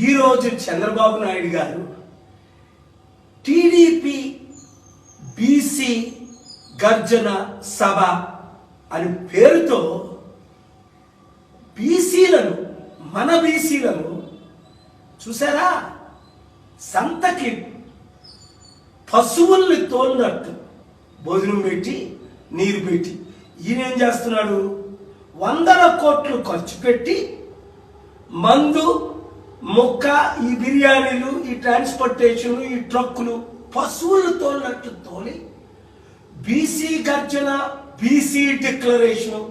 ఈరోజు చంద్రబాబు నాయుడు గారు TDP BC గర్జన సభ అని పేరుతో బీసీలను మన బీసీలను చూసారా? సంతకి పశువుల్ని తోలినట్టు భోజనం పెట్టి నీరు పెట్టి. ఈయన ఏం చేస్తున్నాడు? వందల కోట్లు ఖర్చు పెట్టి మందు ముక్క ఈ బిర్యానీలు ఈ ట్రాన్స్పోర్టేషన్ ఈ ట్రక్కులు పశువులు తోలినట్టు తోలి బీసీ గర్జన బీసీ డిక్లరేషన్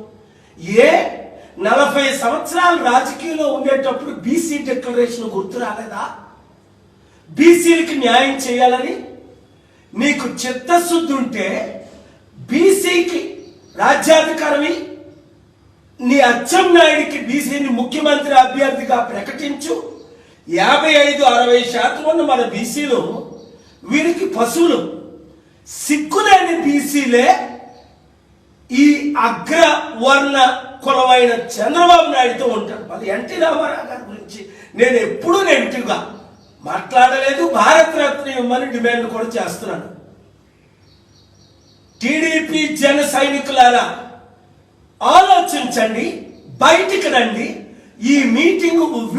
ఏ నలభై సంవత్సరాలు రాజకీయంలో ఉండేటప్పుడు బీసీ డిక్లరేషన్ గుర్తు రాలేదా? బీసీలకి న్యాయం చేయాలని నీకు చిత్తశుద్ధి ఉంటే బీసీకి రాజ్యాధికారమి నీ అచ్చెం నాయుడికి బీసీని ముఖ్యమంత్రి అభ్యర్థిగా ప్రకటించు. యాభై ఐదు అరవై శాతం ఉన్న మన బీసీలు వీరికి పశువులు. సిక్కులేని బీసీలే ఈ అగ్రవర్ణ కులమైన చంద్రబాబు నాయుడుతో ఉంటాడు మళ్ళీ ఎన్టీ రామారావు గారి గురించి నేను ఎప్పుడూ నెగిటివ్గా మాట్లాడలేదు. భారత రత్న ఇవ్వమని డిమాండ్ కూడా చేస్తున్నాను. టీడీపీ జన సైనికులారా ఆలోచించండి బయటికి రండి. ఈ మీటింగ్